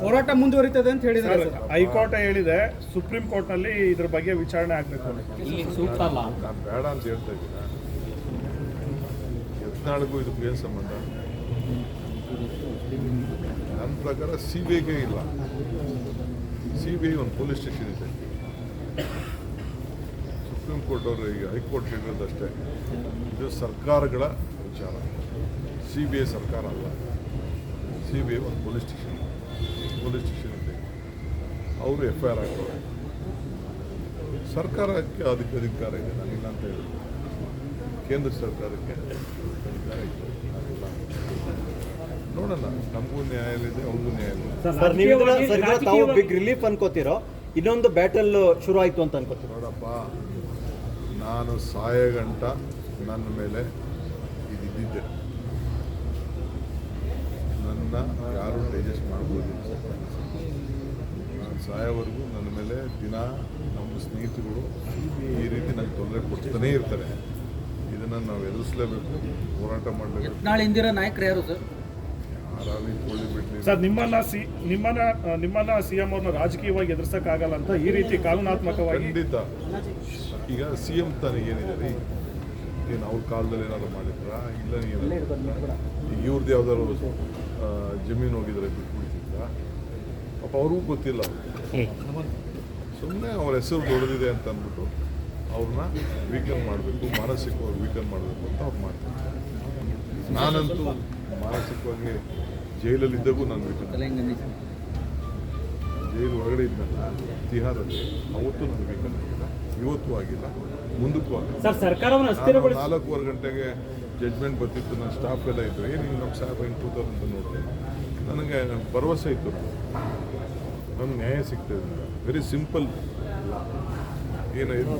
ಹೋರಾಟ ಮುಂದುವರಿತದೆ ಅಂತ ಹೇಳಿದ್ದಾರೆ ಹೈಕೋರ್ಟ್ ಹೇಳಿದೆ ಸುಪ್ರೀಂ ಕೋರ್ಟ್ನಲ್ಲಿ ಇದ್ರ ಬಗ್ಗೆ ವಿಚಾರಣೆ ಆಗ್ಬೇಕು ಅಂತ. ಇಲ್ಲಿ ಸೂಕ್ತ ಅಲ್ಲ ನಾನು ಬೇಡ ಅಂತ ಹೇಳ್ತಾ ಇದ್ದೀರಾ? ಯತ್ನಾಳಿಗೂ ಇದು ಏನು ಸಂಬಂಧ? ನನ್ನ ಪ್ರಕಾರ ಸಿ ಬಿ ಐಗೆ ಇಲ್ಲ. ಸಿ ಬಿ ಐ ಒಂದು ಪೊಲೀಸ್ ಸ್ಟೇಷನ್ ಇದೆ. ಸುಪ್ರೀಂ ಕೋರ್ಟ್ ಅವರು ಈಗ ಹೈಕೋರ್ಟ್ ಹೇಳಿರೋದಷ್ಟೇ. ಇದು ಸರ್ಕಾರಗಳ ವಿಚಾರ. ಸಿ ಬಿ ಐ ಸರ್ಕಾರ ಅಲ್ಲ. ಸಿ ಬಿ ಐ ಒಂದು ಪೊಲೀಸ್ ಸ್ಟೇಷನ್. ಪೊಲೀಸ್ ಸ್ಟೇಷನ್ ಇದೆ. ಅವರು ಎಫ್ ಐ ಆರ್ ಹಾಕೋರೆ ಸರ್ಕಾರಕ್ಕೆ ಅದಕ್ಕೆ ಅಧಿಕಾರ ಇದೆ. ನಾನಿಲ್ಲ ಅಂತ ಹೇಳಿದ್ರು ಕೇಂದ್ರ ಸರ್ಕಾರಕ್ಕೆ ಅಧಿಕಾರ ಇದೆ. ನಾನಿಲ್ಲ ನೋಡೋಣ. ನಮಗೂ ನ್ಯಾಯಾಲಯ ಇದೆ ಅವ್ರಿಗೂ ನ್ಯಾಯಾಲಯ ಇದೆ. ಸರ್ ನೀವು ಇದನ್ನ- ರಾಜಕೀಯವಾಗಿ- ಸರ್ ಇದನ್ನ ತಾವು ಬಿಗ್ ರಿಲೀಫ್ ಅನ್ಕೋತಿರೋ ಇನ್ನೊಂದು ಬ್ಯಾಟಲ್ ಶುರು ಆಯಿತು ಅಂತ ಅನ್ಕೋತೀರ? ನೋಡಪ್ಪ ನಾನು ಸಾಯಗಂಟ ನನ್ನ ಮೇಲೆ ಇದಿದ್ದಿದ್ದೆ ನನ್ನ ಯಾರು ಡೈಜೆಸ್ಟ್ ಮಾಡ್ಬೋದಿಲ್ಲ ನಾನು ಸಾಯೋವರೆಗೂ ನನ್ನ ಮೇಲೆ ದಿನ ನಮ್ಮ ಸ್ನೇಹಿತರುಗಳು ಈ ರೀತಿ ನನಗೆ ತೊಂದರೆ ಕೊಡ್ತಾನೆ ಇರ್ತಾರೆ. ಇದನ್ನು ನಾವು ಎದುರಿಸಲೇಬೇಕು ಹೋರಾಟ ಮಾಡಬೇಕು ನಾಳೆ ಇಂದಿರಾ ನಾಯಕರು ಯಾರು ಸರ್? ಯಾರಾಗಲಿ ಕೊಳ್ಳಿ ಬಿಡಲಿ. ಸರ್ ನಿಮ್ಮನ್ನ ಸಿ ನಿಮ್ಮನ್ನ ನಿಮ್ಮನ್ನ ಸಿ ಎಂ ಅವ್ರನ್ನ ರಾಜಕೀಯವಾಗಿ ಎದುರಿಸಕ್ಕಾಗಲ್ಲ ಅಂತ ಈ ರೀತಿ ಕಾನೂನಾತ್ಮಕವಾಗಿ ಖಂಡಿತ. ಈಗ ಸಿ ಎಂ ತಾನೇ ಏನಿದೆ ರೀ ಏನು ಅವ್ರ ಕಾಲದಲ್ಲಿ ಏನಾದ್ರು ಮಾಡಿದ್ರಾ? ಇಲ್ಲ ಈಗ ಇವ್ರದ್ದು ಯಾವ್ದಾದ್ರು ಜಮೀನು ಹೋಗಿದ್ರೆ ಬಿಟ್ಬಿಡ್ತಿದ್ರ ಪಾಪ ಅವ್ರಿಗೂ ಗೊತ್ತಿಲ್ಲ ಸುಮ್ಮನೆ ಅವ್ರ ಹೆಸರು ದೊಡ್ಡದಿದೆ ಅಂತ ಅಂದ್ಬಿಟ್ಟು ಅವ್ರನ್ನ ವೀಕನ್ ಮಾಡಬೇಕು ಮಾನಸಿಕವಾಗಿ ವೀಕನ್ ಮಾಡಬೇಕು ಅಂತ ಅವ್ರು ಮಾಡ್ತಾರೆ. ನಾನಂತೂ ಮಾನಸಿಕವಾಗಿ ಜೈಲಲ್ಲಿದ್ದಾಗೂ ನಾನು ವೀಕನ್ ಜೈಲು ಹೊರಗಡೆ ಇದ್ನಲ್ಲ ತಿಹಾರಲ್ಲಿ ಅವತ್ತು ನಾನು ವೀಕನ್ ಆಗಿಲ್ಲ ಇವತ್ತು ಆಗಿಲ್ಲ ಮುಂದಕ್ಕೂ ಆಗಿಲ್ಲ. ನಾಲ್ಕೂವರೆ ಗಂಟೆಗೆ ಜಡ್ಜ್ಮೆಂಟ್ ಬರ್ತಿತ್ತು ನನ್ನ ಸ್ಟಾಫ್ ಎಲ್ಲ ಇದ್ದರೆ ಏನು ನಮ್ಮ ಸಾಹೇಬ್ ಹಿಂಗೆ ಕೂತಾರೆ ಅಂತ ನೋಡ್ತೀನಿ. ನನಗೆ ಭರವಸೆ ಇತ್ತು. ನನಗೆ ನ್ಯಾಯ ಸಿಗ್ತದೆ. ವೆರಿ ಸಿಂಪಲ್ ಏನೋ ಇದು